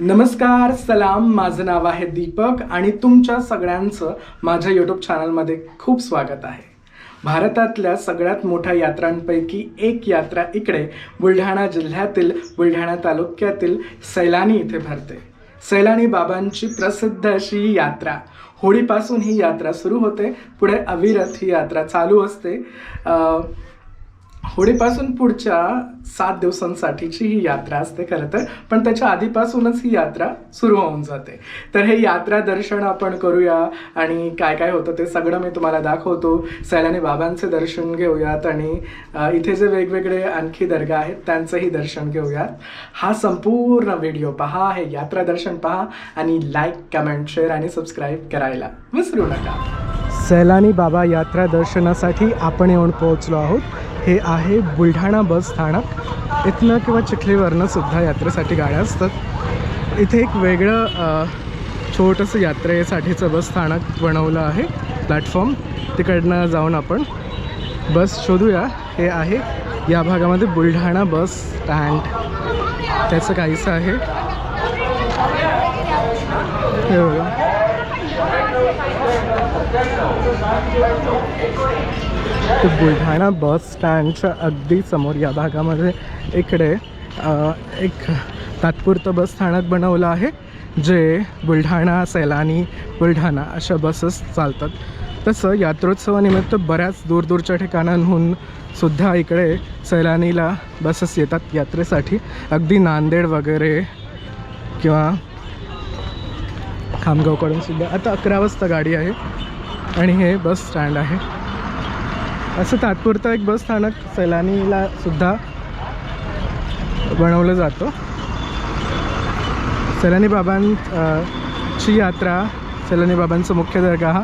नमस्कार सलाम. माझं नाव आहे दीपक आणि तुमच्या सगळ्यांचं माझ्या यूट्यूब चॅनलमध्ये खूप स्वागत आहे. भारतातल्या सगळ्यात मोठ्या यात्रांपैकी एक यात्रा इकडे बुलढाणा जिल्ह्यातील बुलढाणा तालुक्यातील सैलानी इथे भरते. सैलानी बाबांची प्रसिद्ध अशी ही यात्रा. होळीपासून ही यात्रा सुरू होते. पुढे अविरत ही यात्रा चालू असते. होळीपासून पुढच्या सात दिवसांसाठीची ही यात्रा असते खरं तर. पण त्याच्या आधीपासूनच ही यात्रा सुरू होऊन जाते. तर हे यात्रा दर्शन आपण करूया आणि काय काय होतं ते सगळं मी तुम्हाला दाखवतो. सैलानी बाबांचे दर्शन घेऊयात आणि इथे जे वेगवेगळे आणखी दर्गा आहेत त्यांचंही दर्शन घेऊयात. हा संपूर्ण व्हिडिओ पहा हे यात्रा दर्शन पहा आणि लाईक कमेंट शेअर आणि सबस्क्राईब करायला विसरू नका. सैलानी बाबा यात्रा दर्शनासाठी आपण येऊन पोहोचलो आहोत. हे आहे बुलढाणा बस स्थानक. इथनं किंवा चिखलीवरनं सुद्धा यात्रेसाठी गाड्या असतात. इथे एक वेगळं छोटंसं यात्रेसाठीचं बस स्थानक बनवलं आहे प्लॅटफॉर्म. तिकडनं जाऊन आपण बस शोधूया. हे आहे या भागामध्ये बुलढाणा बस स्टँड. त्याचं काहीसं आहे. हे बघा. ते बुलढाणा बस स्टँडच्या अगदी समोर या भागामध्ये इकडे एक तात्पुरतं बस स्थानक बनवलं आहे जे बुलढाणा सैलानी बुलढाणा अशा बसेस चालतात. तसं यात्रोत्सवानिमित्त बऱ्याच दूरदूरच्या ठिकाणांहून सुद्धा इकडे सैलानीला बसेस येतात यात्रेसाठी. अगदी नांदेड वगैरे किंवा खामगावकडून सुद्धा. आता अकरा वाजता गाडी आहे आणि हे बस स्टँड आहे. असं तात्पुरतं एक बस स्थानक सैलानीला सुद्धा बनवलं जातं. सैलानी बाबांची ची यात्रा सैलानी बाबांचं मुख्य दर्गा हा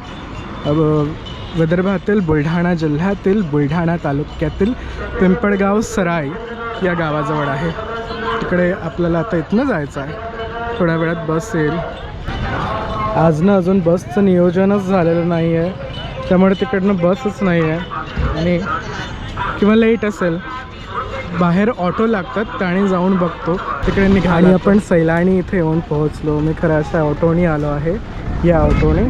विदर्भातील बुलढाणा जिल्ह्यातील बुलढाणा तालुक्यातील पिंपळगाव सराय या गावाजवळ आहे. तिकडे आपल्याला आता इथनं जायचं आहे. थोड्या वेळात बस येईल. आजनं अजून बसचं नियोजनच झालेलं नाही आहे त्यामुळे तिकडनं बसच नाही आहे. आणि किंवा लेट असेल. बाहेर ऑटो लागतात आणि जाऊन बघतो. तिकडे निघा आणि आपण सैलानी इथे येऊन पोहोचलो. मी खरं अशा ऑटोने आलो आहे. या ऑटोने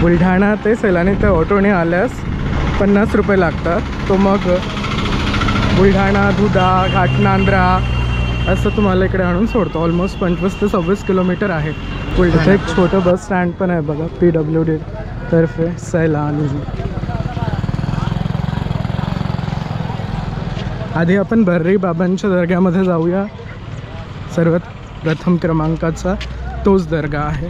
बुलढाणा ते सैलानी त्या ऑटोने आल्यास पन्नास रुपये लागतात. तो मग बुलढाणा दुधा घाटनांद्रा असं तुम्हाला इकडे आणून सोडतो. ऑलमोस्ट पंचवीस ते सव्वीस किलोमीटर आहे. बुलढाणा एक छोटं बस स्टँड पण आहे बघा. पी डब्ल्यू डी तर्फे सैलानी आधी आपण बर्री बाबांच्या दर्ग्यामध्ये जाऊया. सर्वात प्रथम क्रमांकाचा तोच दर्गा आहे.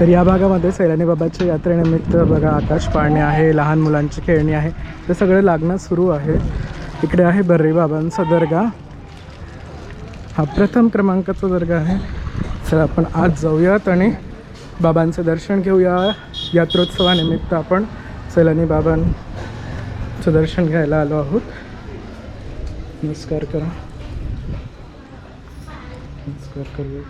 तर या भागामध्ये सैलानी बाबाच्या यात्रेनिमित्त बघा आकाश पाळणे आहे लहान मुलांची खेळणी आहे. ते सगळं लागणं सुरू आहे. इकडे आहे बर्री बाबांचा दर्गा. हा प्रथम क्रमांकाचा दर्गा आहे. सर आपण आज जाऊयात आणि बाबांचं दर्शन घेऊया. यात्रोत्सवानिमित्त आपण सैलानी बाबांचं दर्शन घ्यायला आलो आहोत. नमस्कार करा. नमस्कार करूया.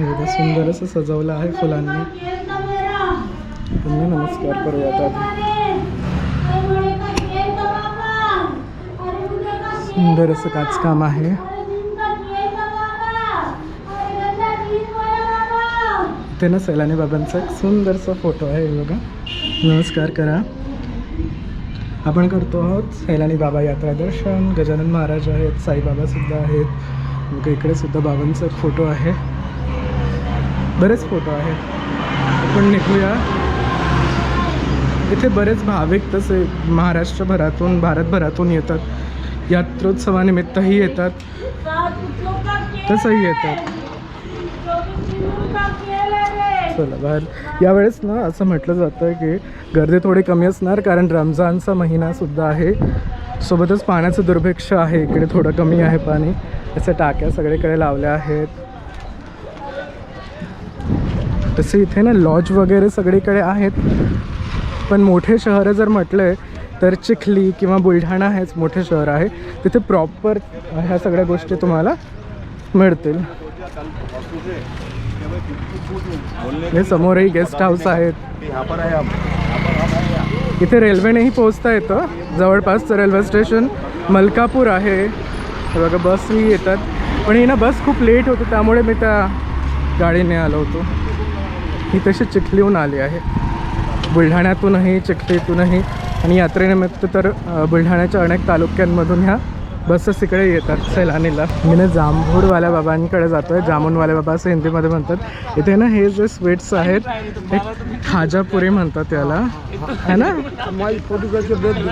एवढं सुंदर असं सजवलं आहे फुलांनी. पुन्हा नमस्कार करूयात आधी. सुंदर असं काचकाम आहे. इथे ना सैलानी बाबांचा एक सुंदरसा फोटो आहे बघा. नमस्कार करा. आपण करतो आहोत सैलानी बाबा यात्रा दर्शन. गजानन महाराज आहेत साईबाबा सुद्धा आहेत. बघा इकडे सुद्धा बाबांचा एक फोटो आहे. बरेच फोटो आहेत. आपण निघूया. इथे बरेच भाविक तसे महाराष्ट्रभरातून भारतभरातून येतात. यात्रोत्सवानिमित्तही येतात. तसंही येतात. चला बाहेर. यावेळेस ना असं म्हटलं जातं की गर्दी थोडी कमी असणार कारण रमजानचा महिना सुद्धा आहे. सोबतच पाण्याचं दुर्भिक्ष आहे. इकडे थोडं कमी आहे पाणी. अशा टाक्या सगळीकडे लावल्या आहेत. तसे इथे ना लॉज वगैरे सगळीकडे आहेत. पण मोठे शहरं जर म्हटले तर चिखली किंवा बुलढाणा हेच मोठे शहर आहे. तिथे प्रॉपर ह्या सगळ्या गोष्टी तुम्हाला मिळतील. हे समोरही गेस्ट हाऊस आहेत. इथे रेल्वेनेही पोहोचता येतं. जवळपासचं रेल्वे स्टेशन मलकापूर आहे. हे बघा बसही येतात. पण ही ना बस खूप लेट होती त्यामुळे मी त्या गाडीने आलो होतो. ही तशी चिखलीहून आली आहे. बुलढाण्यातूनही चिखलीतूनही. आणि यात्रेनिमित्त तर बुलढाण्याच्या अनेक तालुक्यांमधून ह्या बसेस इकडे येतात सैलानीला. मी ना जांभूडवाल्या बाबांकडे जातोय. जामुनवाले बाबा असं हिंदीमध्ये म्हणतात. इथे ना हे जे स्वीट्स आहेत एक खाजापुरी म्हणतात याला. है ना?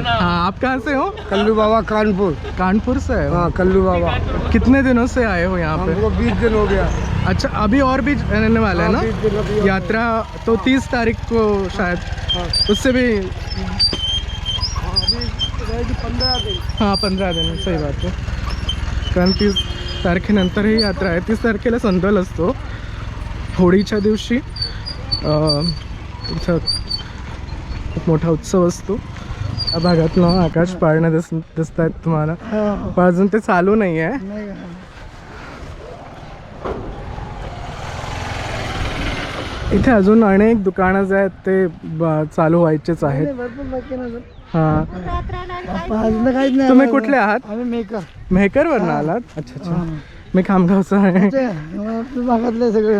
हाँ आप कहाँ से हो? कल्लू बाबा कानपुर. कानपुर से है? हाँ कल्लू बाबा. कितने दिनों से आए हो यहाँ पे? बीस दिन हो गया। अच्छा अभी और भी रहने वाला है ना? यात्रा तो तीस तारीख को शायद। उससे भी अभी रहेगी पंद्रह दिन हां पंधरा दिन सही बात आहे. कारण तीस तारखेनंतर ही यात्रा आहे. तीस तारखेला संदल असतो. होळीच्या दिवशी अं, इथं खूप मोठा उत्सव असतो. या भागातनं आकाश पाळणं दिस दिसत आहेत तुम्हाला पण अजून ते चालू नाही आहे इथे अजून अनेक दुकानं जे आहेत ते ब- चालू व्हायचेच आहेत. हां. अजून काहीच नाही तुम्ही कुठले आहात? आम्ही मेकर. मेहकरवरनं आलात? अच्छा अच्छा. मी खामगावचा आहे. आपल्या भागातले सगळे.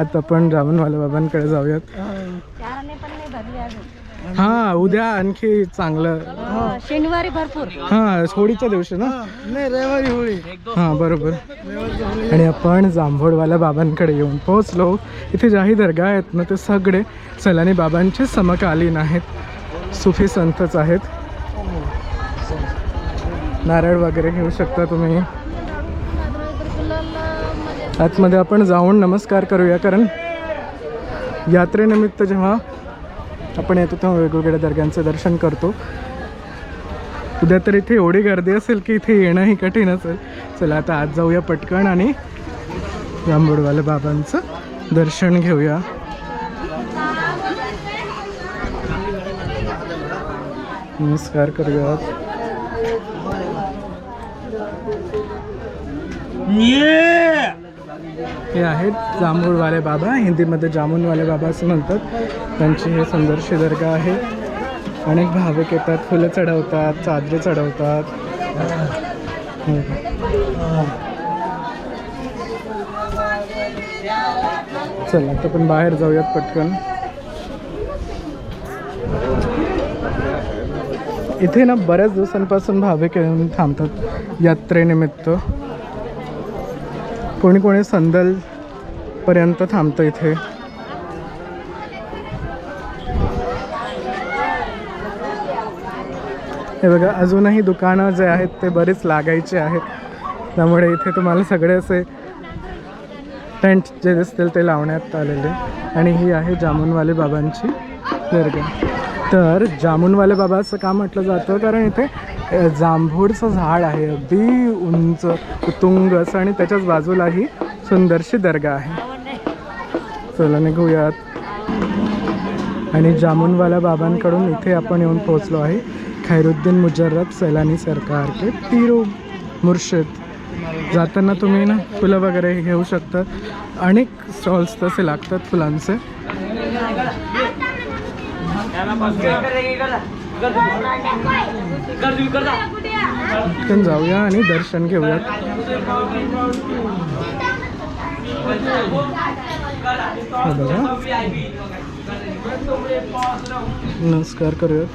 आता आपण रावणवाल्या बाबांकडे जाऊयात. चाराने पण नाही भरली अजून हा उद्या आणखी चांगलं. हो, शनिवारी भरपूर. हा होळीच्या दिवशी ना? नाही रविवारी होळी. हा बरोबर. आणि आपण जांभोडवाल्या बाबांकडे येऊन पोहोचलो. इथे ज्याही दर्गा आहेत ना ते सगळे सलानी बाबांचे समकालीन आहेत. सुफी संतच आहेत. नारळ वगैरे घेऊ शकता तुम्ही. आतमध्ये आपण जाऊन नमस्कार करूया कारण यात्रेनिमित्त जेव्हा आपण येतो तेव्हा वेगवेगळ्या दर्ग्यांचं दर्शन करतो. उद्या तर इथे एवढी गर्दी असेल की इथे येणंही कठीण असेल. चला आता आज जाऊया पटकन आणि जांभूडवाल्या बाबांचं दर्शन घेऊया. नमस्कार करूया. हे आहेत जांभूळवाले बाबा हिंदीमध्ये जामुनवाले बाबा असं म्हणतात. त्यांची हे सुंदर शिदर्गा आहे. अनेक भाविक येतात फुलं चढवतात चादरे चढवतात. चला आता पण बाहेर जाऊयात पटकन. इथे ना बऱ्याच दिवसांपासून भाविक येऊन थांबतात यात्रेनिमित्त. कोणी कोणी संदल पर्यंत थांबतं इथे. हे बघा अजूनही दुकानं जे आहेत ते बरेच लागायचे आहेत. त्यामुळे इथे तुम्हाला सगळे असे टेंट जे दिसतील ते लावण्यात आलेले. आणि ही आहे जामुनवाले बाबांची दर्गा. तर जामुनवाले बाबा असं का म्हटलं जातं कारण इथे जांभूळचं झाड आहे अगदी उंच तुंग असं आणि त्याच्याच बाजूलाही सुंदरशी दर्गा आहे. चला निघूयात. आणि जामुनवाला बाबांकडून इथे आपण येऊन पोहोचलो आहे. खैरुद्दीन मुजर्रब सैलानी सरकार के पीरो मुर्शिद. जाताना तुम्ही ना फुलं वगैरे घेऊ शकता. अनेक स्टॉल्स तसे लागतात फुलांचे. पटकन जाऊया आणि दर्शन घेऊयात. नमस्कार करूया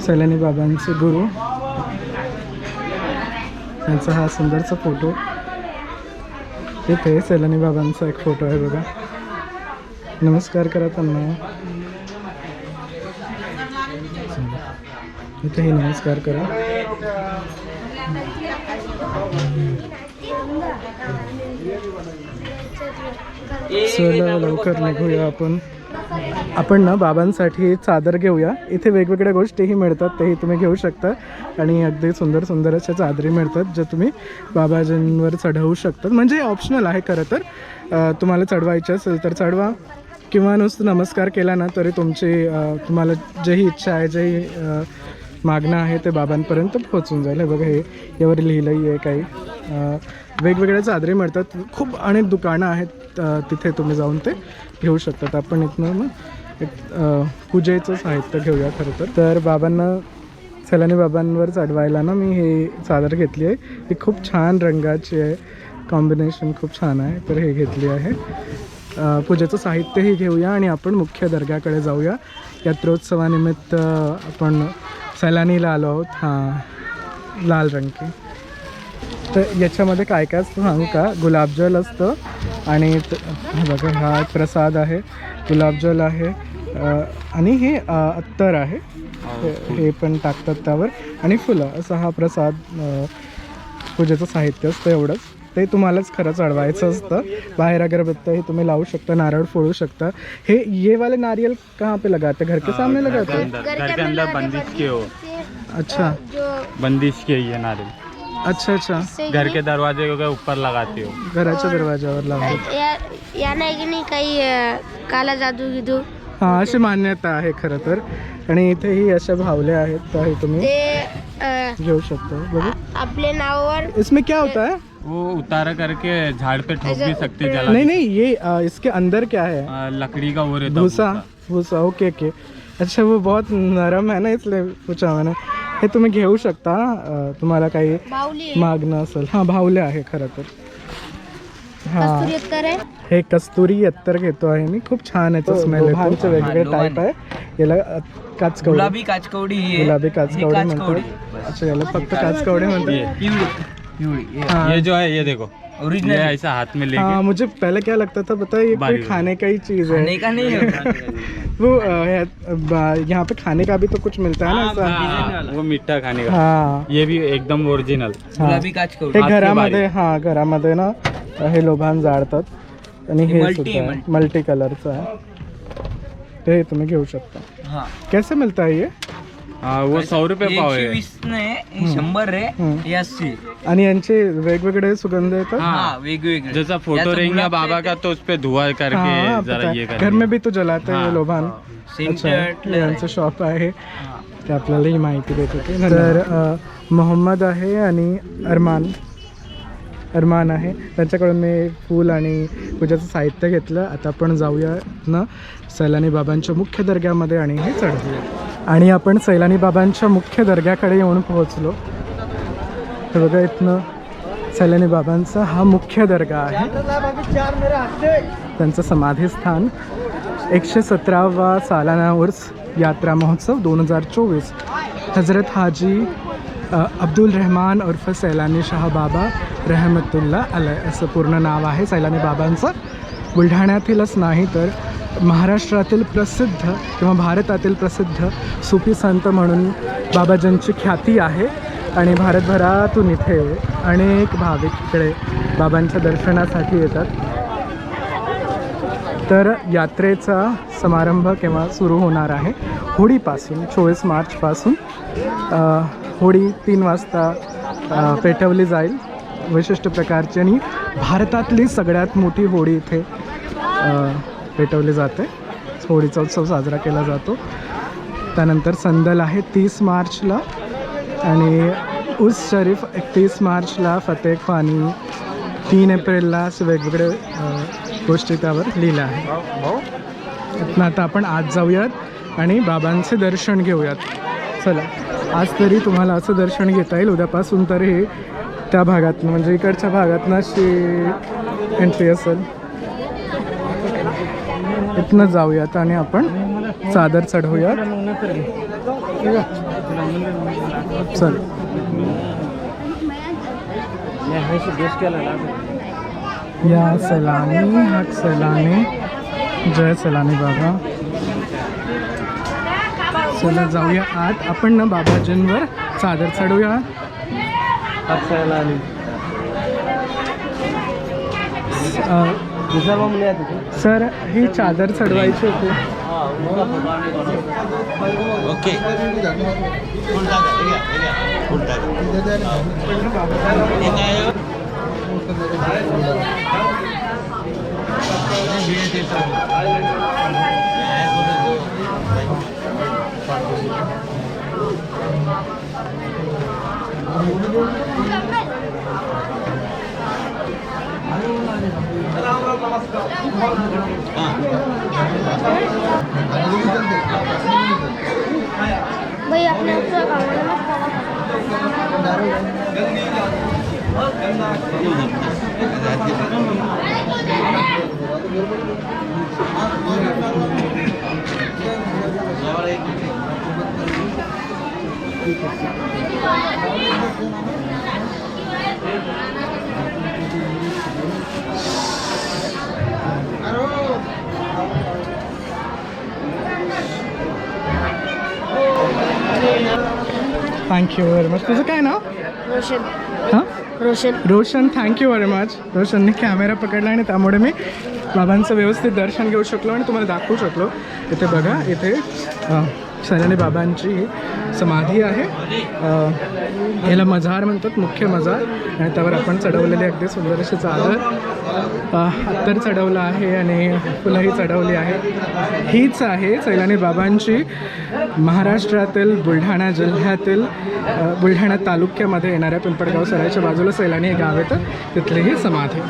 सैलानी बाबांचे गुरु. यांचा हा सुंदरचा फोटो. इथे सैलानी बाबांचा एक फोटो आहे बघा. नमस्कार करा त्यांना. इथेही नमस्कार करा. चला लवकर निघूया आपण. आपण ना बाबांसाठी चादर घेऊया. इथे वेगवेगळ्या गोष्टीही मिळतात तेही तुम्ही घेऊ शकता. आणि अगदी सुंदर सुंदर अशा चादरी मिळतात ज्या तुम्ही बाबाजींवर चढवू शकतात. म्हणजे ऑप्शनल आहे खरं तर. तुम्हाला चढवायचे असेल तर चढवा. किंवा नुसतं नमस्कार केला ना तरी तुमची तुम्हाला जेही इच्छा आहे जेही मागणं आहे ते बाबांपर्यंत पोहोचून जाईल. हे बघा हे यावर लिहिलंही आहे काही. वेगवेगळ्या चादरी मिळतात. खूप अनेक दुकानं आहेत तिथे तुम्ही जाऊन ते घेऊ शकतात. आपण इथनं मग एक पूजेचं साहित्य घेऊया खरं तर. तर बाबांना सैलानी बाबांवर चढवायला ना मी हे चादर घेतली आहे. ही खूप छान रंगाची आहे. कॉम्बिनेशन खूप छान आहे. तर हे घेतली आहे. पूजेचं साहित्यही घेऊया आणि आपण मुख्य दर्ग्याकडे जाऊया. यात्रोत्सवानिमित्त आपण सैलानीला आलो आहोत. हां लाल रंगकी तर याच्यामध्ये काय काय असतं सांगू का? गुलाबजल असतं आणि बघा हा एक प्रसाद आहे. गुलाबजल आहे. आणि हे अत्तर आहे. हे हे पण टाकतात त्यावर. आणि फुलं असा हा प्रसाद पूजेचं साहित्य असतं एवढंच. ते तुम्हालाच खरं चढवायचं असतं. बाहेर अगरबत्ती हे तुम्ही लावू शकता नारळ फोडू शकता. हे ये वाले नारियल कहाँ पे लगाते? घर के सामने लगाते? हैं? अंदर. घर के अंदर बंदिश के हो. अच्छा। बंदिश के ये नारियल. अच्छा अच्छा. घर के दरवाजे के ऊपर लगाते हो. घराच्या दरवाजावर लावतात या नाही की नाही काही काला जादू गिदू हा अशी मान्यता आहे खरं तर. आणि इथेही अशा भावल्या आहेत तर हे तुम्ही. ते घेऊ शकता. बघू. नावावर इसमें क्या होता है? वो उतारा करके झाड़ पे ठोक भी सकते जला नहीं नहीं ये अ, इसके अंदर क्या है? आ, लकड़ी का वो रहता भूसा भूसा। Okay okay. अच्छा वो बहुत नरम है ना इसलिए पूछा मैंने। हे तुम्ही घेऊ शकता अ, तुम्हाला काही बाहुली मागणं असेल. हां भावले आहे खरं तर. हाँ। कस्तुरी अत्तर आहे हे कस्तुरी अत्तर घेतो आहे मी. खूप छान आहे स्मेल येतो वेगवेगळे टाईप आहे. याला काचकवडी. गुलाबी काचकवडी ही. गुलाबी ही काचकवडी काचकवडी. म्हणतात अच्छा याला फक्त काचकवडी म्हणतात. ये पिवळी पिवळी हाँ. ये जो है ये देखो. ये ओरिजिनल ऐसा हाथ में लेके. हाँ मुझे पहले क्या लगता था पता है ये कोई खाने का ही चीज़ है. खाने का नहीं वो है- बा- यहाँ पे खाने का भी तो कुछ मिलता है ना ऐसा? हाँ, वो मीठा खाने का. हाँ. ये भी एकदम ओरिजिनल हाँ. गुलाबी काचकवडी. हे के घरामध्ये हा घरामध्ये ना हे लोभान जाळतात. आणि हे सुद्धा आहे. मल्टी कलरचं आहे. ते तुम्ही घेऊ शकता. हा. कैसे मिलता है ये? हाँ, वो सौ रुपये पाव एकशे है वीस नाही हे शंभर. हे अस्सी. आणि यांचे वेगवेगळे सुगंध येतात? हा वेगवेगळे. जैसा फोटो रहेगा बाबा का तो उस पे धुआं करके जरा. ये घर में भी तो जलाते हैं ये. लोभान। यांचं शॉप आहे. ते आपल्याला ही माहिती देत होते. तर मोहम्मद आहे आणि अरमान. अरमान आहे. त्यांच्याकडून मी फूल आणि पूजेचं साहित्य घेतलं. आता आपण जाऊया ना सैलानी बाबांच्या मुख्य दर्ग्यामध्ये आणि हे चढवूया आणि आपण सैलानी बाबांच्या मुख्य दर्ग्याकडे येऊन पोहोचलो. हे बघा इथनं सैलानी बाबांचा हा मुख्य दर्गा आहे. त्यांचं समाधीस्थान एकशे सतरावा सालाना उर्स यात्रा महोत्सव दोन हजार चोवीस. हजरत हाजी अब्दुल रहमान उर्फ सैलानी शाह बाबा रहमतुल्ला अलय असं पूर्ण नाव आहे सैलानी बाबांचं. बुलढाण्यातीलच नाही तर महाराष्ट्रातील प्रसिद्ध किंवा भारतातील प्रसिद्ध सुफी संत म्हणून बाबाजींची ख्याती आहे. आणि भारतभरातून इथे अनेक भाविक इकडे बाबांच्या दर्शनासाठी येतात. तर यात्रेचा समारंभ केव्हा सुरू होणार आहे? होळीपासून चोवीस मार्चपासून. होळी तीन वाजता पेटवली जाईल विशिष्ट प्रकारची आणि भारतातली सगळ्यात मोठी होळी इथे पेटवली जाते. होळीचा उत्सव साजरा केला जातो. त्यानंतर संदल आहे तीस मार्चला आणि उस शरीफ एकतीस मार्चला फतेह खानी तीन एप्रिलला असे वेगवेगळे गोष्टी त्यावर लिहिल्या आहेत. आता आपण आज जाऊयात आणि बाबांचे दर्शन घेऊयात. चला. आज तरी तुम्हाला असं दर्शन घेता येईल. उद्यापासून तर हे त्या भागातनं म्हणजे इकडच्या भागातनं अशी एंट्री असेल. इथनं जाऊयात आणि आपण चादर चढवूयात. चल. या सलामी हक सलानी जय सलामी बाबा. चला जाऊया आत. आपण ना बाबाजींवर चादर सलानी सर ही चादर चढवायची होती. भाई अपने उससे कामने में खाना थँक्यू व्हेरी मच तुझं काय नाव? रोशन. हां? Roshan. Roshan thank you very much रोशनने camera पकडला आणि त्यामुळे मी बाबांचं व्यवस्थित दर्शन घेऊ शकलो आणि तुम्हाला दाखवू शकलो. इथे बघा इथे अ, बाबांची समाधी आहे. याला मजार म्हणतात मुख्य मजार आणि त्यावर आपण चढवलेले अगदी सुंदर अशी चादर. अत्तर चढवलं आहे आणि फुलंही चढवली आहे. हीच आहे सैलानी बाबांची महाराष्ट्रातील बुलढाणा जिल्ह्यातील बुलढाणा तालुक्यामध्ये येणाऱ्या पिंपळगाव सरायच्या बाजूला सैलानी हे गाव येतं तर तिथलीही समाधी.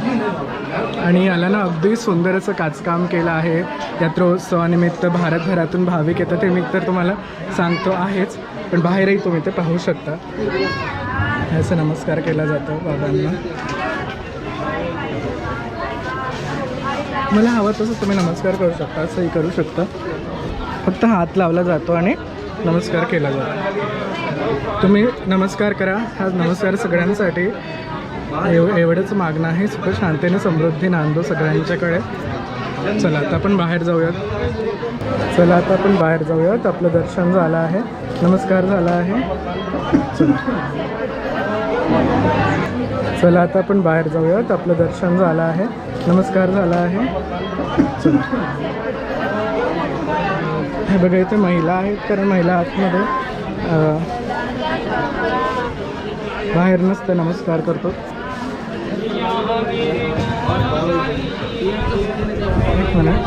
आणि याला ना अगदी सुंदर असं काचकाम केलं आहे. यात्रोत्सवानिमित्त भारतभरातून भाविक येतात. ते मी तर तुम्हाला सांगतो आहेच पण बाहेरही तुम्ही ते पाहू शकता. असं नमस्कार केला जातो बाबांना. मला हवं तसं तुम्ही नमस्कार करू शकता असंही करू शकता. फक्त हात लावला जातो आणि नमस्कार केला जातो. तुम्ही नमस्कार करा हा नमस्कार सगळ्यांसाठी. एव एवढंच मागणं आहे सुख शांतीने समृद्धी नांदो सगळ्यांच्याकडे. चला आता आपण बाहेर जाऊयात. चला आता आपण बाहेर जाऊयात. आपलं दर्शन झालं आहे. नमस्कार झाला आहे. चला. चला आता आपण बाहेर जाऊयात. आपलं दर्शन झालं आहे. नमस्कार झाला आहे. हे बघा इथे महिला आहेत कारण महिला आतमध्ये बाहेर नसतं नमस्कार करतो. एक मिनिट.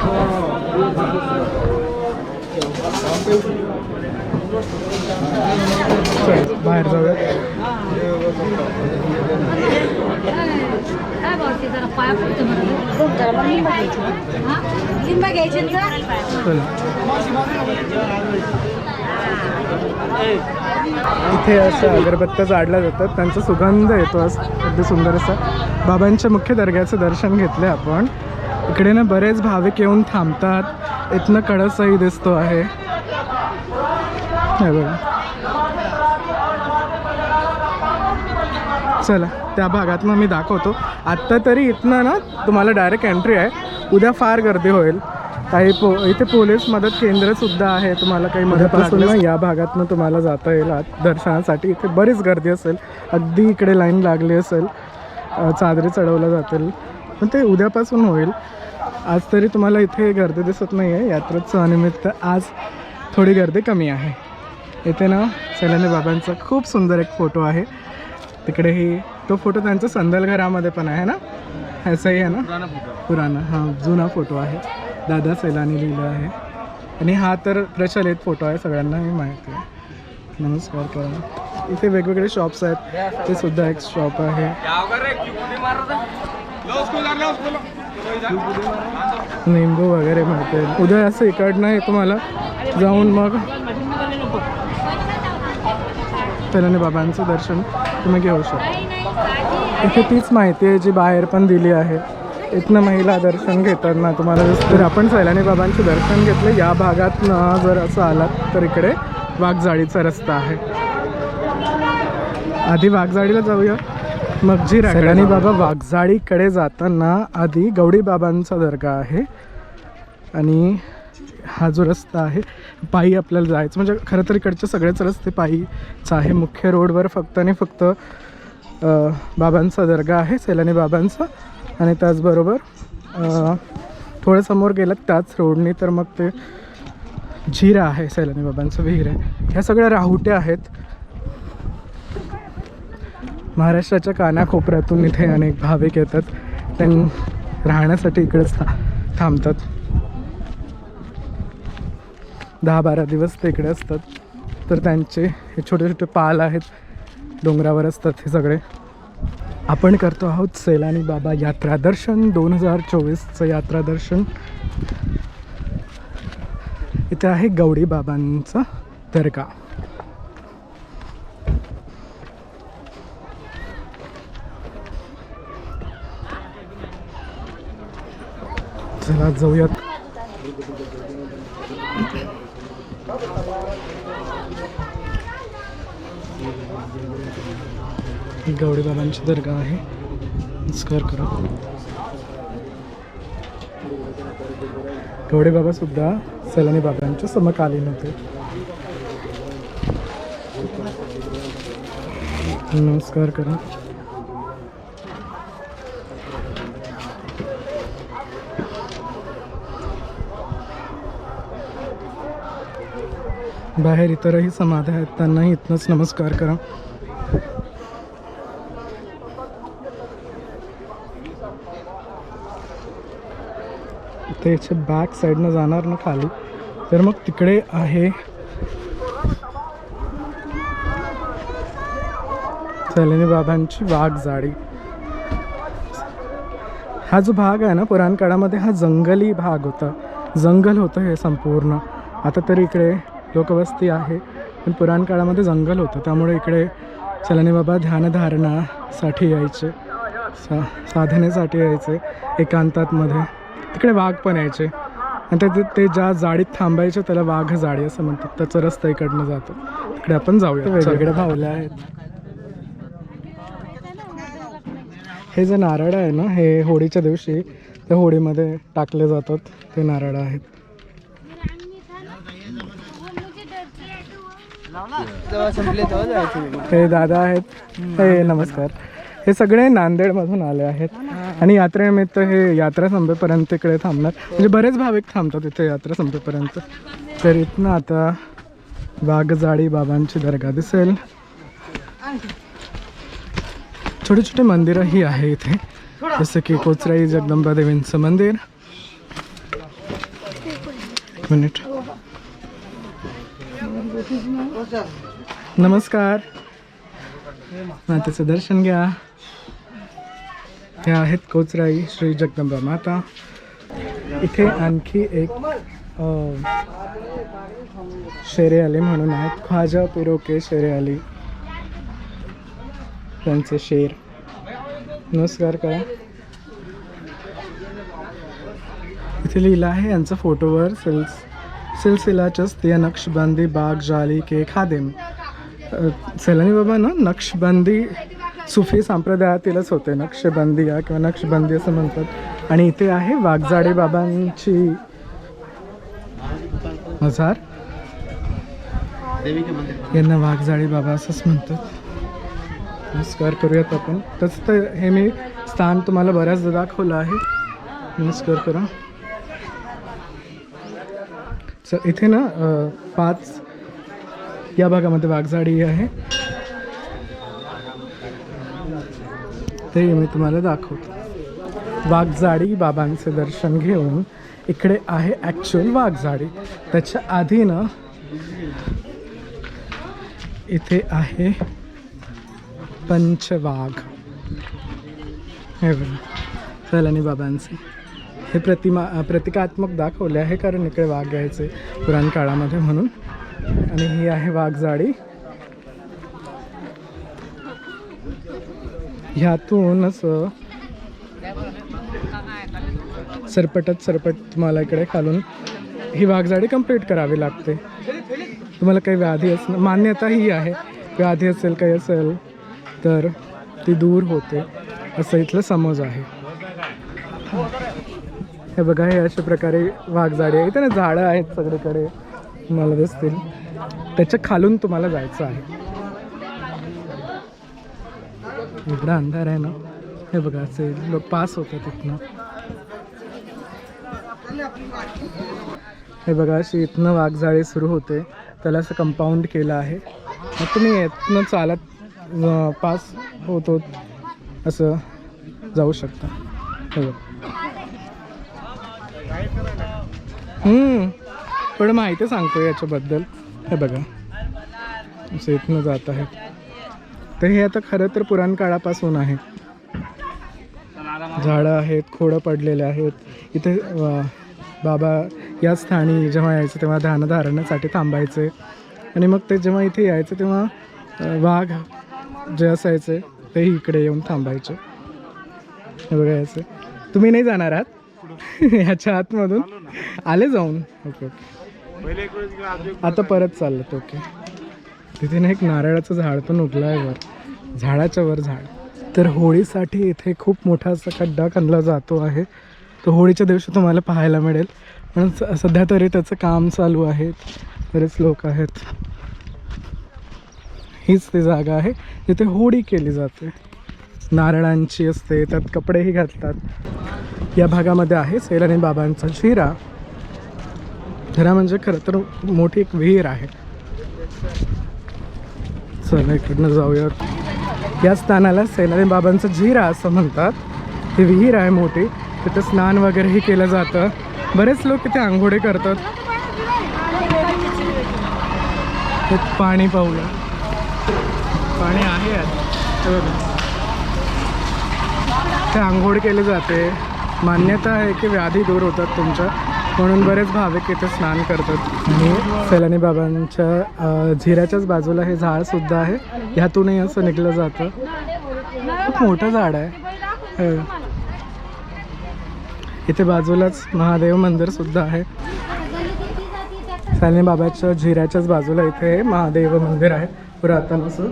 बाहेर जाऊयात. लिंबा घ्यायचे ना चला. इथे असं अगरबत्त्या जाळल्या जातात. त्यांचा सुगंध येतो असं अगदी सुंदर असं. बाबांच्या मुख्य दर्ग्याचं दर्शन घेतलं आपण. इकडे ना बरेच भाविक येऊन थांबतात. इथनं कळसही दिसतो आहे. हे बघा चला त्या भागात मग मी दाखवतो. आत्ता तरी इथनं ना तुम्हाला डायरेक्ट एंट्री आहे. उद्या फार गर्दी होईल. काही पो इथे पोलीस मदत केंद्रसुद्धा आहे. तुम्हाला काही मदत लागली या भागातनं तुम्हाला जाता येईल. आत दर्शनासाठी इथे बरीच गर्दी असेल. अगदी इकडे लाईन लागली असेल. चादरी चढवल्या जातील. पण ते उद्यापासून होईल. आज तरी तुम्हाला इथे गर्दी दिसत नाही आहे यात्रोत्सवानिमित्त आज थोडी गर्दी कमी आहे. इथे ना सैलानी बाबांचा खूप सुंदर एक फोटो आहे. तिकडेही तो फोटो त्यांचा संदल घरामध्ये पण आहे ना? असंही आहे ना? पुराणा हां जुना फोटो आहे. दादा सैलानी लिहिलं आहे. आणि हा तर प्रचलित फोटो आहे सगळ्यांनाही माहिती आहे. नमस्कार करा. इथे वेगवेगळे शॉप्स आहेत. ते सुद्धा एक शॉप आहे. निंबू वगैरे मिळते उद्या असं इकडनं हे तुम्हाला जाऊन मग सैलानी बाबांचं दर्शन तुम्ही घेऊ शकता. इथे तीच माहिती आहे जी बाहेर पण दिली आहे. इथनं महिला दर्शन घेताना तुम्हाला दिसतं. तर आपण सैलानी बाबांचं दर्शन घेतलं. या भागातनं जर असं आलात तर इकडे वाघजाळीचा रस्ता आहे. आधी वाघजाळीला जाऊया. मग जी सैलानी बाबा वाघजाळीकडे जाताना आधी गवडी बाबांचा दर्गा आहे. आणि हा जो रस्ता आहे पायी आपल्याला जायचं. म्हणजे खरं तर इकडचे सगळेच रस्ते पायीचं आहे. मुख्य रोडवर फक्त आणि फक्त बाबांचा दर्गा आहे सैलानी बाबांचा. आणि त्याचबरोबर थोडं समोर गेलं त्याच रोडनी तर मग ते झिरा आहे सैलानी बाबांचं विहीर आहे. ह्या सगळ्या राहुट्या आहेत. महाराष्ट्राच्या कानाकोपऱ्यातून इथे अनेक भाविक येतात. त्यां राहण्यासाठी इकडेच था थांबतात. दहा बारा दिवस ते इकडे असतात. तर त्यांचे हे छोटे छोटे पाल आहेत. डोंगरावर असतात हे सगळे. आपण करतो आहोत सैलानी बाबा यात्रा दर्शन. दोन हजार चोवीसचं यात्रा दर्शन. इथे आहे गौडी बाबांचा दर्गा. चला जाऊयात. ही बाबांची दर्गा आहे. नमस्कार करा. गवडेबाबा सुद्धा सलानी बाबांच्या समकालीन होते. नमस्कार करा. बाहेर इतरही समाध आहेत त्यांनाही इथनंच नमस्कार करा. त्याच्या बॅक साईडनं जाणार ना खाली. तर मग तिकडे आहे. सलिनी बाबांची वाघ जाडी. हा जो भाग आहे ना पुराण काळामध्ये हा जंगली भाग होता. जंगल होतं हे संपूर्ण. आता तर इकडे लोकवस्ती आहे पण पुराण काळामध्ये जंगल होतं. त्यामुळे इकडे सलानी बाबा ध्यानधारणासाठी यायचे सा साधनेसाठी यायचे एकांतातमध्ये तिकडे वाघ पण यायचे. आणि ते ते- ज्या जाडीत थांबायचे त्याला वाघ जाडी असं म्हणतात. त्याचा रस्ता इकडनं जातो. तिकडे आपण जाऊया. वेगवेगळ्या भावल्या आहेत. हे जे नारळ आहे ना हे होळीच्या दिवशी त्या होळीमध्ये टाकले जातात. ते नारळ आहेत. हे दादा आहेत. हे नमस्कार. हे सगळे नांदेडमधून आले आहेत. आणि यात्रेनिमित्त हे यात्रा संपेपर्यंत इकडे थांबणार. म्हणजे बरेच भाविक थांबतात इथे यात्रा संपेपर्यंत तर इथनं आता वाघजाडी बाबांची दर्गा दिसेल. छोटे छोटे मंदिरंही आहे इथे. जसं की कोचराई जगदंबा देवींचं मंदिर. मिनिट. नमस्कार. मातेचं दर्शन घ्या. हे आहेत कोचराई श्री जगदंबा माता. इथे आणखी एक शेरे आली म्हणून आहेत. ख्वाजा पिरोके शेरे अली त्यांचे शेर. नमस्कार करा. इथे लिहिलं आहे यांचं फोटोवर सिल्स सिलसिला चस्तिया नक्षबंदी बाग जाली के खादिम. अ, सैलानी बाबा ना नक्षबंदी सुफी संप्रदायातीलच होते नक्षबंदिया किंवा नक्षबंदी असं म्हणतात. आणि इथे आहे वाघजाडे बाबांची. मजार यांना वाघजाडी बाबा असंच म्हणतात. नमस्कार करूयात आपण. तसं तर हे मी स्थान तुम्हाला बऱ्याचदा दाखवलं आहे. नमस्कार करा. सर इथे ना पाच या भागामध्ये वाघजाडी आहे. ते मी तुम्हाला दाखवतो. वाघजाडी बाबांचे दर्शन घेऊन इकडे आहे ॲक्च्युअल वाघजाडी. त्याच्या आधी ना इथे आहे पंचवाघ. हे बघा सैलानी बाबांचे. हे प्रतिमा प्रतिकात्मक दाखवले आहे कारण इकडे वाघ यायचे पुराण काळामध्ये म्हणून. आणि ही आहे वाघजाडी. ह्यातूनच सरपटत सरपट तुम्हाला इकडे खालून ही वाघजाडी कंप्लीट करावी लागते. तुम्हाला काही व्याधी असणं मान्यता ही आहे. व्याधी असेल काही असेल तर ती दूर होते असं इथलं समज आहे. हे बघा हे अशा प्रकारे वाघजाडी आहे. इथे ना झाडं आहेत सगळीकडे तुम्हाला दिसतील. त्याच्या खालून तुम्हाला जायचं आहे. इकडं अंधार आहे ना हे बघा असे लोक पास होतात तिथनं हे बघा अशी इथनं वाघजाळी सुरू होते. त्याला असं कंपाऊंड केलं आहे. मग तुम्ही इथनं चालत पास होतो असं जाऊ शकता. हे बघा. पण माहिती सांगतो याच्याबद्दल. हे बघा. असं इथनं जात आहे तर हे आता खरं तर पुराण काळापासून आहे. झाडं आहेत खोडं पडलेले आहेत. इथे बाबा या स्थानी जेव्हा यायचे तेव्हा ध्यानधारणासाठी थांबायचे. आणि मग ते जेव्हा इथे यायचं तेव्हा वाघ जे असायचे ते इकडे येऊन थांबायचे. हे बघा तुम्ही नाही जाणार आहात? ह्याच्या आतमधून? आले जाऊन? Okay okay. आता परत चाललं ओके. तिथे ना एक नारळाचं झाड पण उगलं आहे वर. झाडाच्या वर झाड. तर होळीसाठी इथे खूप मोठा असा खड्डा खणला जातो आहे. तो होळीच्या दिवशी तुम्हाला पाहायला मिळेल. पण स- सध्या तरी त्याचं काम चालू आहे बरेच लोक आहेत. हीच ती जागा आहे. जिथे होळी केली जाते. नारळांची असते त्यात कपडेही घालतात. या भागामध्ये आहे सैलानी बाबांचा झिरा झिरा म्हणजे खरं तर मोठी एक विहीर आहे. चला इकडनं जाऊयात. या स्थानाला सैलानी बाबांचं झिरा असं म्हणतात. ती विहीर आहे मोठी. तिथं स्नान वगैरेही केलं जातं. बरेच लोक तिथे आंघोळे करतात. पाणी पाहूया पाणी आहे. ते आंघोळ केले जाते. मान्यता आहे की व्याधी दूर होतात तुमच्या. म्हणून बरेच भाविक इथे स्नान करतात. आणि सैलानी बाबांच्या झिऱ्याच्याच बाजूला हे झाड सुद्धा आहे. ह्यातूनही असं निघलं जातं. खूप मोठं झाड आहे. हो. इथे बाजूलाच महादेव मंदिर सुद्धा आहे. सैलानी बाबाच्या झिऱ्याच्याच बाजूला इथे महादेव मंदिर आहे. पुरातन असं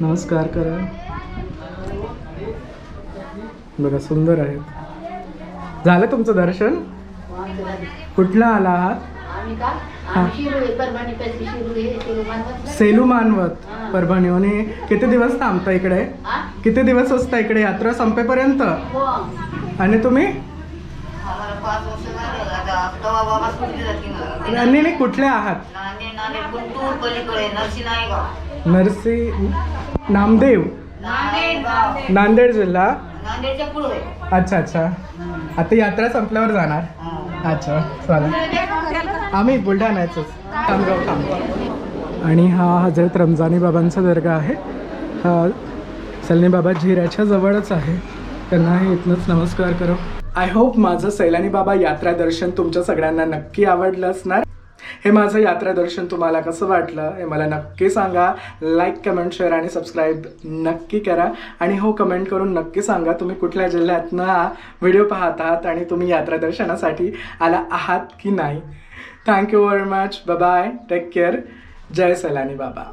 नमस्कार करा. बघा सुंदर आहे. झालं तुमचं दर्शन? कुठलं आला आहात? हा. सेलू मानवत परभणी आणि किती दिवस थांबता इकडे? किती दिवस असता इकडे? यात्रा संपेपर्यंत? आणि तुम्ही? आणि नाही कुठले आहात? नरसी नामदेव? नांदेड जिल्हा? अच्छा अच्छा. आता यात्रा संपल्यावर जाणार. अच्छा चालेल. आम्ही बुलढाण्याच खामगाव खामगाव आणि हा हजरत रमजानी बाबांचा दर्गा आहे. हा सलनी बाबा झिऱ्याच्या जवळच आहे. त्यांनाही इथनंच नमस्कार करो. आय होप माझं सैलानी बाबा यात्रा दर्शन तुमच्या सगळ्यांना नक्की आवडलं असणार. हे माझं यात्रा दर्शन तुम्हाला कसं वाटलं हे मला नक्की सांगा. लाईक कमेंट शेअर आणि सबस्क्राईब नक्की करा. आणि हो कमेंट करून नक्की सांगा तुम्ही कुठल्या जिल्ह्यातनं हा व्हिडिओ पाहत आहात आणि तुम्ही यात्रा दर्शनासाठी आला आहात की नाही. Thank you very much bye take care जय सलानी बाबा.